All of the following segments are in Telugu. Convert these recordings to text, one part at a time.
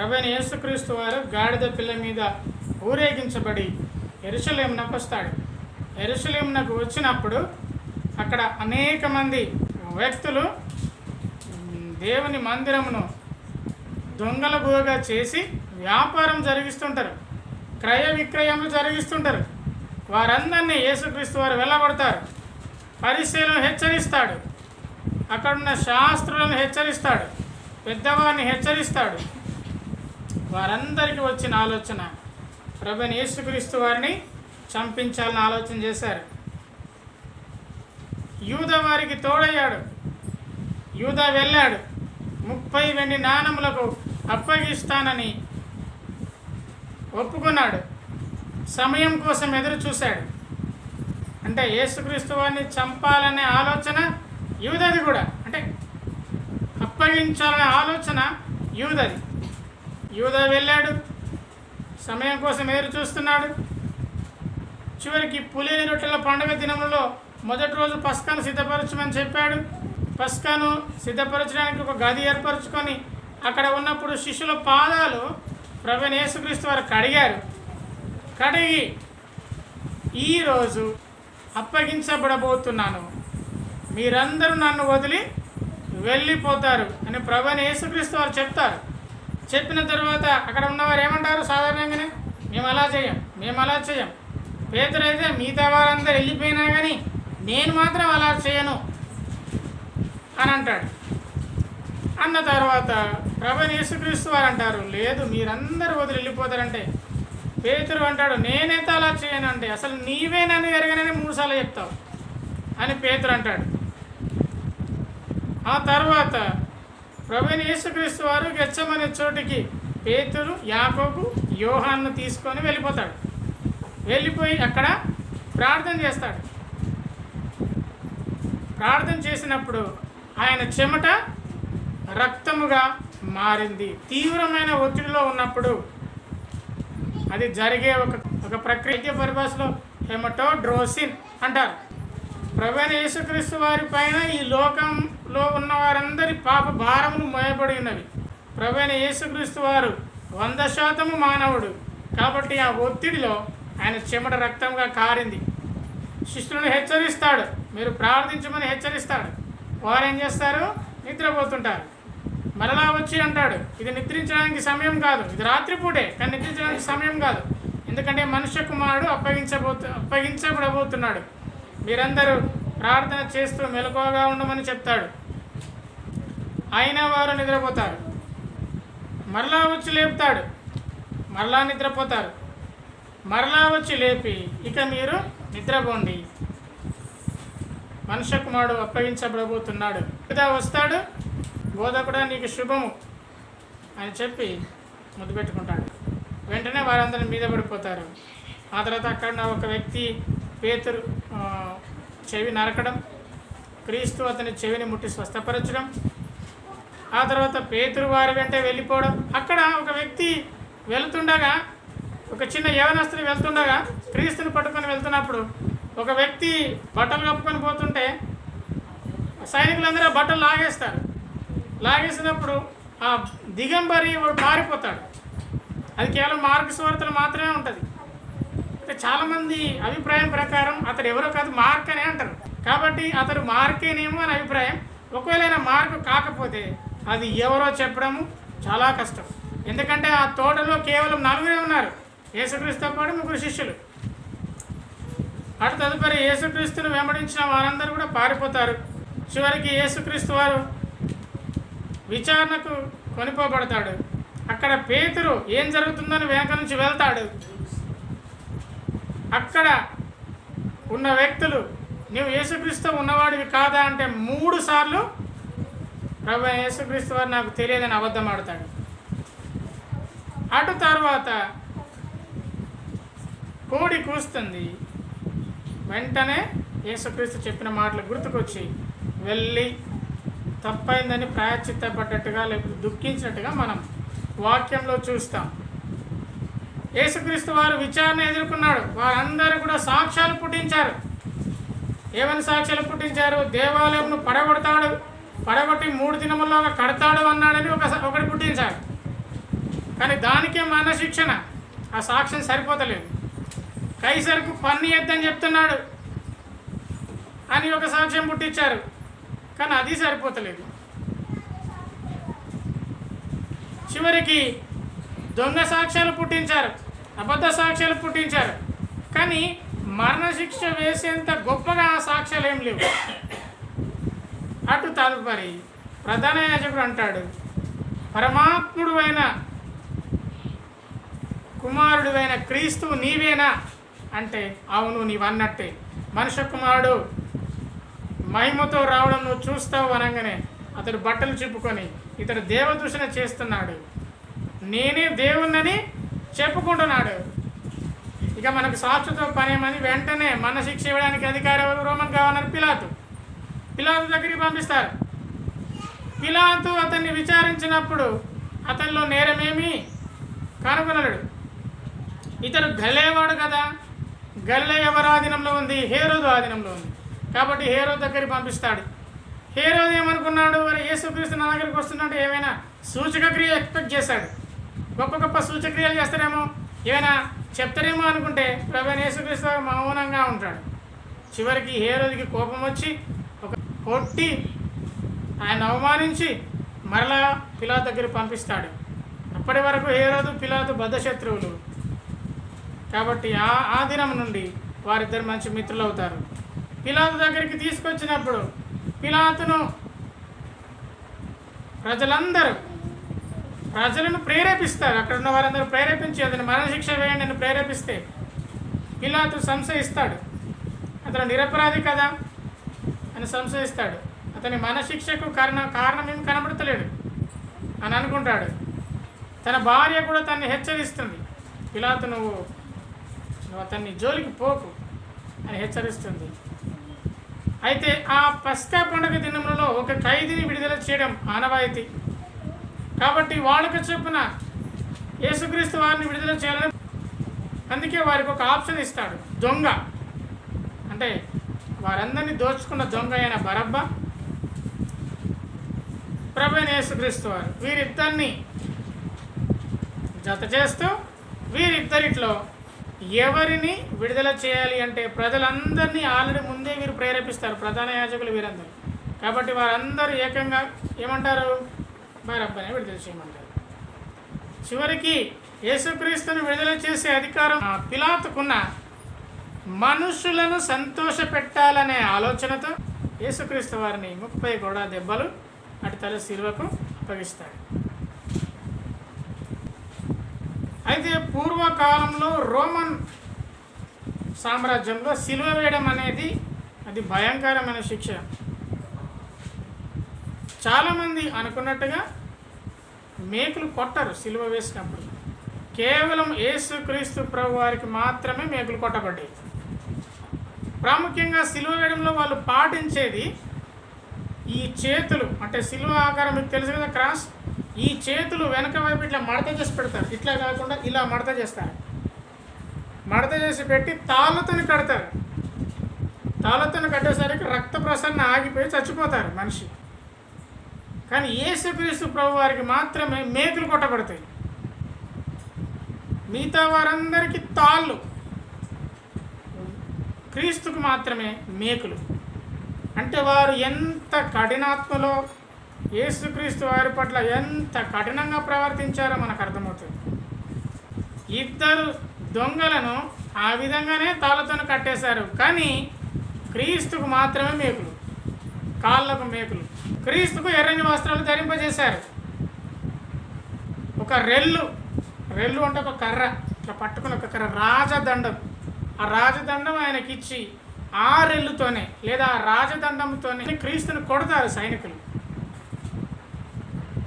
ప్రభైన యేసుక్రీస్తు వారు గాడిద పిల్ల మీద ఊరేగించబడి ఎరుసలేమునకు వస్తాడు ఎరుసలేమునకు వచ్చినప్పుడు అక్కడ అనేక మంది వ్యక్తులు దేవుని మందిరమును దొంగల గుహగా చేసి వ్యాపారం జరిగిస్తుంటారు. క్రయ విక్రయములు జరిగిస్తుంటారు. వారందరినీ యేసుక్రీస్తు వారు వెళ్ళగొడతారు పరిశీలన హెచ్చరిస్తాడు. అక్కడున్న శాస్త్రులను హెచ్చరిస్తాడు. పెద్దవారిని హెచ్చరిస్తాడు. వారందరికీ వచ్చిన ఆలోచన. ప్రభుని యేసుక్రీస్తు వారిని చంపించాలని ఆలోచన చేశారు. యూద వారికి తోడయ్యాడు. యూద వెళ్ళాడు. ముప్పై వెండి నాణములకు అప్పగిస్తానని ఒప్పుకున్నాడు. సమయం కోసం ఎదురు చూశాడు. అంటే యేసుక్రీస్తు వారిని చంపాలనే ఆలోచన యూదది కూడా. అంటే అప్పగించాలనే ఆలోచన యూదది. యూద వెళ్ళాడు. సమయం కోసం ఎదురు చూస్తున్నాడు. చివరికి పులిని రొట్టెల పండుగ దినంలో మొదటి రోజు పస్కాను సిద్ధపరచమని చెప్పాడు. పస్కాను సిద్ధపరచడానికి ఒక గది ఏర్పరచుకొని అక్కడ ఉన్నప్పుడు శిష్యుల పాదాలు ప్రవీణ్ యేసుక్రీస్తు వారు కడిగారు. కడిగి ఈరోజు అప్పగించబడబోతున్నాను. మీరందరూ నన్ను వదిలి వెళ్ళిపోతారు అని ప్రవీణ యేసుక్రీస్తు వారు చెప్తారు. చెప్పిన తర్వాత అక్కడ ఉన్నవారు ఏమంటారు సాధారణంగానే? మేము అలా చేయం మేము అలా చేయం. పేదరైతే మిగతా వారందరూ వెళ్ళిపోయినా కానీ నేను మాత్రం అలా చేయను అని అంటాడు. అన్న తర్వాత ప్రభు యేసుక్రీస్తు వారు అంటారు లేదు మీరందరూ వదిలి వెళ్ళిపోతారంటే. పేతురు అంటాడు నేనైతే అలా చేయను అంటే అసలు నీవే నన్ను ఎరగనని మూడుసార్లు చెప్తావు అని పేతురు అంటాడు. ఆ తర్వాత ప్రభుని యేసుక్రీస్తు వారు గెచ్చమనే చోటికి పేతురు యాకోబు యోహాన్ను తీసుకొని వెళ్ళిపోతాడు. వెళ్ళిపోయి అక్కడ ప్రార్థన చేస్తాడు. ప్రార్థన చేసినప్పుడు ఆయన చెమట రక్తముగా మారింది. తీవ్రమైన ఒత్తిడిలో ఉన్నప్పుడు అది జరిగే ఒక ఒక ప్రక్రియ. పరిభాషలో హెమటోడ్రోసిన్ అంటారు. ప్రవీణ యేసుక్రీస్తు వారి పైన ఈ లోకం లో ఉన్న వారందరి పాప భారములు మోయబడి ఉన్నవి ప్రవీణ యేసుక్రీస్తు వారు వంద శాతము మానవుడు. కాబట్టి ఆ ఒత్తిడిలో ఆయన చెమట రక్తంగా కారింది. శిష్యులను హెచ్చరిస్తాడు. మీరు ప్రార్థించమని హెచ్చరిస్తాడు. వారు ఏం చేస్తారు? నిద్రపోతుంటారు. మరలా వచ్చి అంటాడు ఇది నిద్రించడానికి సమయం కాదు. ఇది రాత్రిపూటే కానీ నిద్రించడానికి సమయం కాదు. ఎందుకంటే మనుష్య కుమారుడు అప్పగించబోతు అప్పగించబడబోతున్నాడు. మీరందరూ ప్రార్థన చేస్తూ మెలకువగా ఉండమని చెప్తాడు. అయినా వారు నిద్రపోతారు. మరలా వచ్చి లేపుతాడు. మరలా నిద్రపోతారు. మరలా వచ్చి లేపి ఇక మీరు నిద్రపోండి. మనుష్య కుమారుడు అప్పగించబడబోతున్నాడు. ఇదా వస్తాడు. బోధకుడా నీకు శుభము అని చెప్పి ముద్దు పెట్టుకుంటాడు. వెంటనే వారందరి మీద పడిపోతారు. ఆ తర్వాత అక్కడ ఒక వ్యక్తి పేతురు చెవి నరకడం క్రీస్తు అతని చెవిని ముట్టి స్వస్థపరచడం ఆ తర్వాత పేతురు వారి వెంట వెళ్ళిపోవడం. అక్కడ ఒక వ్యక్తి వెళ్తుండగా ఒక చిన్న యవనస్తుని వెళ్తుండగా క్రీస్తుని పట్టుకొని వెళ్తున్నప్పుడు ఒక వ్యక్తి బట్టలు కప్పుకొని పోతుంటే సైనికులందరూ ఆ బట్టలు లాగేస్తారు. లాగేసినప్పుడు ఆ దిగంబరి వాడు పారిపోతాడు. అది కేవలం మార్గ స్వార్థలు మాత్రమే ఉంటుంది. చాలామంది అభిప్రాయం ప్రకారం అతడు ఎవరో కాదు మార్క్ అనే అంటారు. కాబట్టి అతడు మార్కేనేమో అని అభిప్రాయం. ఒకవేళ మార్కు కాకపోతే అది ఎవరో చెప్పడము చాలా కష్టం. ఎందుకంటే ఆ తోటలో కేవలం నలుగురే ఉన్నారు. యేసుక్రీస్తుతో పాటు ముగ్గురు శిష్యులు. అటు తదుపరి యేసుక్రీస్తును వెంబడించిన వారందరూ కూడా పారిపోతారు. చివరికి యేసుక్రీస్తు వారు విచారణకు కొనిపోబడతాడు. అక్కడ పేతురు ఏం జరుగుతుందని వెనక నుంచి వెళ్తాడు. అక్కడ ఉన్న వ్యక్తులు నువ్వు యేసుక్రీస్తు ఉన్నవాడివి కాదా? అంటే మూడు సార్లు ప్రభు యేసుక్రీస్తు వారు నాకు తెలియదని అబద్ధం ఆడతాడు. అటు తర్వాత కోడి కూస్తుంది. వెంటనే యేసుక్రీస్తు చెప్పిన మాటలు గుర్తుకొచ్చి వెళ్ళి తప్పైందని ప్రాయచిత్తపడ్డట్టుగా లేకపోతే దుఃఖించినట్టుగా మనం వాక్యంలో చూస్తాం. యేసుక్రీస్తు వారు విచారణ ఎదుర్కొన్నాడు. వారందరూ కూడా సాక్ష్యాలు పుట్టించారు. ఏమని సాక్ష్యాలు పుట్టించారు? దేవాలయంను పడగొడతాడు. పడగొట్టి మూడు దినముల్లో కడతాడు అన్నాడని ఒక ఒకటి పుట్టించారు కానీ దానికే మన శిక్షణ ఆ సాక్ష్యం సరిపోతలేదు. కైసరుకు పన్ను ఎద్దని చెప్తున్నాడు అని ఒక సాక్ష్యం పుట్టించారు. కానీ అది సరిపోతలేదు. చివరికి దొంగ సాక్ష్యాలు పుట్టించారు. అబద్ధ సాక్ష్యాలు పుట్టించారు. కానీ మరణశిక్ష వేసేంత గొప్పగా ఆ సాక్ష్యాలు ఏం లేవు. అటు తదుపరి ప్రధాన యాజకుడు అంటాడు పరమాత్ముడు అయిన కుమారుడువైన క్రీస్తు నీవేనా? అంటే అవును నీవన్నట్టే. మనుష్య కుమారుడు మహిమతో రావడం నువ్వు చూస్తావు అనగానే అతడు బట్టలు చెప్పుకొని ఇతడు దేవదూషణ చేస్తున్నాడు. నేనే దేవుణ్ణని చెప్పుకుంటున్నాడు. ఇక మనకు సాక్షితో పనేమని వెంటనే మన శిక్ష ఇవ్వడానికి అధికారం ఎవరు? రోమన్ గవర్నర్ పిలాతు. పిలాతు దగ్గరికి పంపిస్తారు. పిలాతు అతన్ని విచారించినప్పుడు అతనిలో నేరమేమి కనుగొనలేడు. ఇతడు గలేవాడు కదా. గల్లే ఎవరి ఆధీనంలో ఉంది హేరోదు ఆధీనంలో ఉంది. కాబట్టి హేరో దగ్గరికి పంపిస్తాడు. హేరోదు ఏమనుకున్నాడు? మరి యేసుక్రీస్తు నా దగ్గరికి వస్తున్నాడు ఏమైనా సూచక క్రియ ఎక్స్పెక్ట్ చేశాడు. గొప్ప గొప్ప సూచక్రియలు చేస్తారేమో? ఏమైనా చెప్తారేమో అనుకుంటే ప్రభు యేసుక్రీస్తు మౌనంగా ఉంటాడు. చివరికి హేరోదికి కోపం వచ్చి కొట్టి ఆయన అవమానించి మరలా పిలా దగ్గరికి పంపిస్తాడు. అప్పటి వరకు రోజు పిలాతు బద్ధశత్రువులు కాబట్టి ఆ ఆ దినం నుండి వారిద్దరు మంచి మిత్రులు అవుతారు పిలాతు దగ్గరికి తీసుకొచ్చినప్పుడు పిలాతును ప్రజలందరూ ప్రజలను ప్రేరేపిస్తారు. అక్కడ ఉన్న వారందరూ ప్రేరేపించి అతని మరణశిక్ష వేయండి అని ప్రేరేపిస్తే పిలాతు సంశయిస్తాడు. అతను నిరపరాధి కదా? అని సంశయిస్తాడు. అతని మనశిక్షకు కారణం కారణం ఏం కనబడతలేడు అని అనుకుంటాడు. తన భార్య కూడా తన్ని హెచ్చరిస్తుంది. పిలాతు నువ్వు నువ్వు అతన్ని జోలికి పోకు అని హెచ్చరిస్తుంది. అయితే ఆ పస్కా పండుగ దినములలో ఒక ఖైదీని విడుదల చేయడం ఆనవాయితీ. కాబట్టి వాళ్ళకు చొప్పున యేసుక్రీస్తు వారిని విడుదల చేయాలని అందుకే వారికి ఒక ఆప్షన్ ఇస్తాడు. దొంగ. అంటే వారందరినీ దోచుకున్న దొంగ అయిన బరబ్బ ప్రభైన యేసుక్రీస్తు వారు. వీరిద్దరిని జత చేస్తూ వీరిద్దరిట్లో ఎవరిని విడుదల చేయాలి అంటే ప్రజలందరినీ ఆల్రెడీ ముందే వీరు ప్రేరేపిస్తారు ప్రధాన యాజకులు వీరందరూ. కాబట్టి వారందరూ ఏకంగా ఏమంటారు? బరబ్బనే విడుదల చేయమంటారు. చివరికి యేసుక్రీస్తుని విడుదల చేసే అధికారం పిలాతుకున్న మనుషులను సంతోష పెట్టాలనే ఆలోచనతో యేసుక్రీస్తు వారిని ముప్పై కూడా దెబ్బలు అటు తల శిలువకు అప్పగిస్తాడు. అయితే పూర్వకాలంలో రోమన్ సామ్రాజ్యంలో సిలువ వేయడం అనేది అది భయంకరమైన శిక్ష. చాలామంది అనుకున్నట్టుగా మేకులు కొట్టరు సిలువ వేసినప్పుడు. కేవలం యేసుక్రీస్తు ప్రభు వారికి మాత్రమే మేకులు కొట్టబడ్డాయి. ప్రాముఖ్యంగా సిలువ వేయడంలో వాళ్ళు పాటించేది ఈ చేతులు. అంటే సిలువ ఆకారం మీకు తెలుసు కదా క్రాస్? ఈ చేతులు వెనక వైపు ఇట్లా మడత చేసి పెడతారు. ఇట్లా కాకుండా ఇలా మడత చేస్తారు. మడత చేసి పెట్టి తాళ్ళతోని కడతారు. తాళ్ళతోని కట్టేసరికి రక్త ప్రసరణ ఆగిపోయి చచ్చిపోతారు మనిషి. కానీ యేసుక్రీస్తు ప్రభు వారికి మాత్రమే మేకులు కొట్టబడతాయి. మిగతా వారందరికీ తాళ్ళు. క్రీస్తుకు మాత్రమే మేకులు. అంటే వారు ఎంత కఠినాత్మలో యేసుక్రీస్తు వారి పట్ల ఎంత కఠినంగా ప్రవర్తించారో మనకు అర్థమవుతుంది. ఇద్దరు దొంగలను ఆ విధంగానే తాళ్ళతో కట్టేశారు. కానీ క్రీస్తుకు మాత్రమే మేకులు. కాళ్ళకు మేకులు. క్రీస్తుకు ఎర్రని వస్త్రాలు ధరింపజేశారు. ఒక రెల్లు. రెల్లు అంటే ఒక కర్ర. ఇట్లా పట్టుకుని ఒక కర్ర. రాజదండం ఆ రాజదండం ఆయనకి ఇచ్చి లేదా రాజదండంతోనే క్రీస్తుని కొడతారు సైనికులు.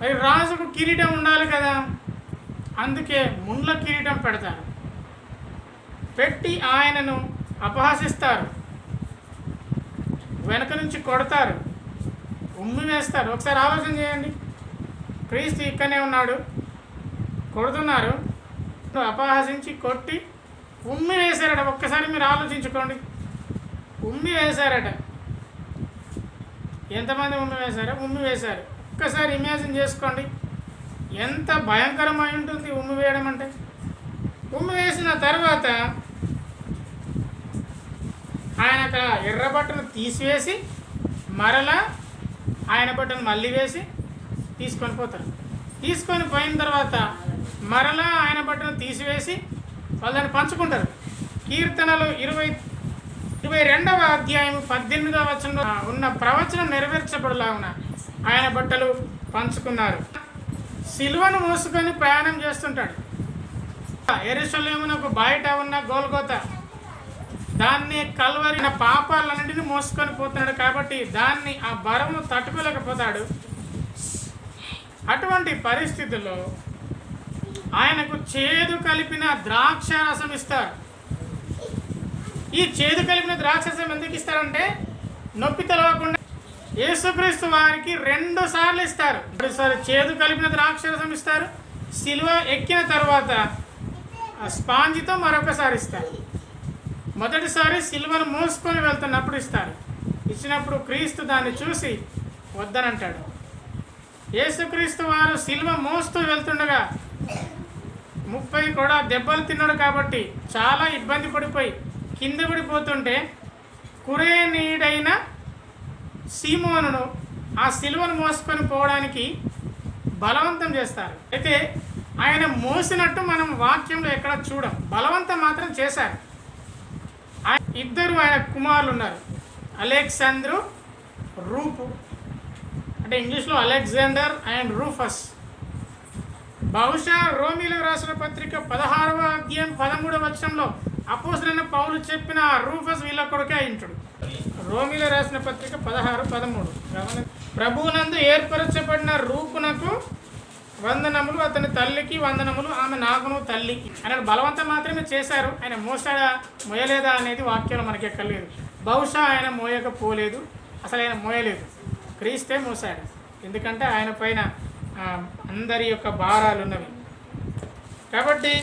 మరి రాజుకు కిరీటం ఉండాలి కదా? అందుకే ముండ్ల కిరీటం పెడతారు. పెట్టి ఆయనను అపహసిస్తారు. వెనక నుంచి కొడతారు. ఉమ్మి వేస్తారు. ఒకసారి ఆలోచన చేయండి. క్రీస్తు ఇక్కడనే ఉన్నాడు. కొడుతున్నారు. అపహసించి కొట్టి ఉమ్మి వేశారట ఒక్కసారి మీరు ఆలోచించుకోండి. ఉమ్మి వేశారట. ఎంతమంది ఉమ్మి వేశారో? ఉమ్మి వేశారు. ఒక్కసారి ఇమాజిన్ చేసుకోండి. ఎంత భయంకరమై ఉంటుంది ఉమ్మి వేయడం అంటే. ఉమ్మి వేసిన తర్వాత ఆయన అక్కడ ఎర్ర బట్టను తీసివేసి మరలా ఆయన బట్టను మళ్ళీ వేసి తీసుకొని పోతారు. తీసుకొని పోయిన తర్వాత మరలా ఆయన బట్టను తీసివేసి వాళ్ళని పంచుకుంటారు. కీర్తనలు ఇరవై ఇరవై రెండవ అధ్యాయం పద్దెనిమిదవ వచనంలో ఉన్న ప్రవచనం నెరవేర్చబడలాగున ఆయన బట్టలు పంచుకున్నారు. సిలువను మోసుకొని ప్రయాణం చేస్తుంటాడు. ఎరుసలేమునకు బయట ఉన్న గోల్గోత దాన్ని కల్వరిన పాపాలన్నింటినీ మోసుకొని పోతున్నాడు కాబట్టి దాన్ని ఆ బరమును తట్టుకోలేకపోతాడు. అటువంటి పరిస్థితుల్లో ఆయనకు చేదు కలిపిన ద్రాక్ష రసం ఇస్తారు. ఈ చేదు కలిపిన ద్రాక్ష రసం ఎందుకు ఇస్తారంటే నొప్పి తెలవకుండా యేసుక్రీస్తు వారికి రెండు సార్లు ఇస్తారు. రెండుసార్లు చేదు కలిపిన ద్రాక్ష రసం ఇస్తారు. సిలువ ఎక్కిన తర్వాత స్పాంజితో మరొకసారి ఇస్తారు. మొదటిసారి సిల్వను మోసుకొని వెళ్తున్నప్పుడు ఇస్తారు. ఇచ్చినప్పుడు క్రీస్తు దాన్ని చూసి వద్దనంటాడు. యేసుక్రీస్తు వారు సిల్వ మోస్తూ వెళ్తుండగా ముప్పై కూడా దెబ్బలు తిన్నాడు కాబట్టి చాలా ఇబ్బంది పడిపోయి కింద పడిపోతుంటే కురేనీడైన సీమోనును ఆ సిలువను మోసుకొని పోవడానికి బలవంతం చేస్తారు. అయితే ఆయన మోసినట్టు మనం వాక్యంలో ఎక్కడ చూడం. బలవంతం మాత్రం చేశారు. ఇద్దరు ఆయన కుమారులు ఉన్నారు. అలెగ్జాండ్రు రూపు. అంటే ఇంగ్లీష్లో అలెగ్జాండర్ అండ్ రూఫస్. బహుశా రోమిలో రాసిన పత్రిక పదహారవ అధ్యాయం పదమూడవ వచనంలో అపోసరైన పౌలు చెప్పిన ఆ రూఫస్ వీళ్ళ కొడుకే అయింటాడు. రోమిలో రాసిన పత్రిక పదహారు పదమూడు. ప్రభువునందు ఏర్పరచబడిన రూపునకు వందనములు అతని తల్లికి వందనములు ఆమె నాకును తల్లికి. ఆయన బలవంతం మాత్రమే చేశారు. ఆయన మోసాడా మోయలేదా అనేది వాక్యంలో మనకి ఎక్కర్లేదు బహుశా ఆయన మోయకపోలేదు. అసలు ఆయన మోయలేదు. క్రీస్తే మోసాడు. ఎందుకంటే ఆయన పైన అందరి యొక్క భారాలు ఉన్నవి కాబట్టి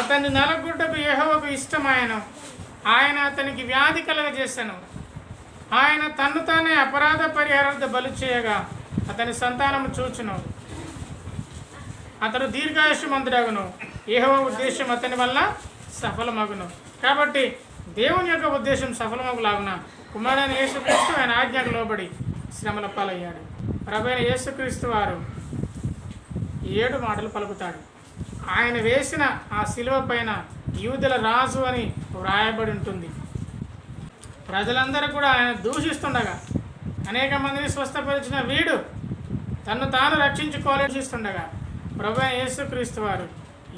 అతని నలగుడ్డకు యహోవకు ఇష్టమాయను. ఆయన అతనికి వ్యాధి కలగజేశాను ఆయన తన్ను తానే అపరాధ పరిహారంతో బలు చేయగా అతని సంతానము చూచును. అతడు దీర్ఘాయుషమంతుడగును. ఏహో ఉద్దేశం అతని వల్ల సఫలమగును. కాబట్టి దేవుని యొక్క ఉద్దేశం సఫలమగులాగున కుమారుడైన యేసుక్రీస్తు ఆయన ఆజ్ఞకు లోబడి శ్రమల పాలయ్యాడు. ప్రభైన యేసుక్రీస్తు వారు ఏడు మాటలు పలుకుతాడు. ఆయన వేసిన ఆ శిలువ పైన యూదుల రాజు అని వ్రాయబడి ఉంటుంది. ప్రజలందరూ కూడా ఆయన దూషిస్తుండగా అనేక మందిని స్వస్థపరిచిన వీడు తను తాను రక్షించుకోలేస్తుండగా ప్రభు యేసుక్రీస్తు వారు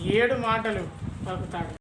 ఏడు మాటలు పలుకుతాడు.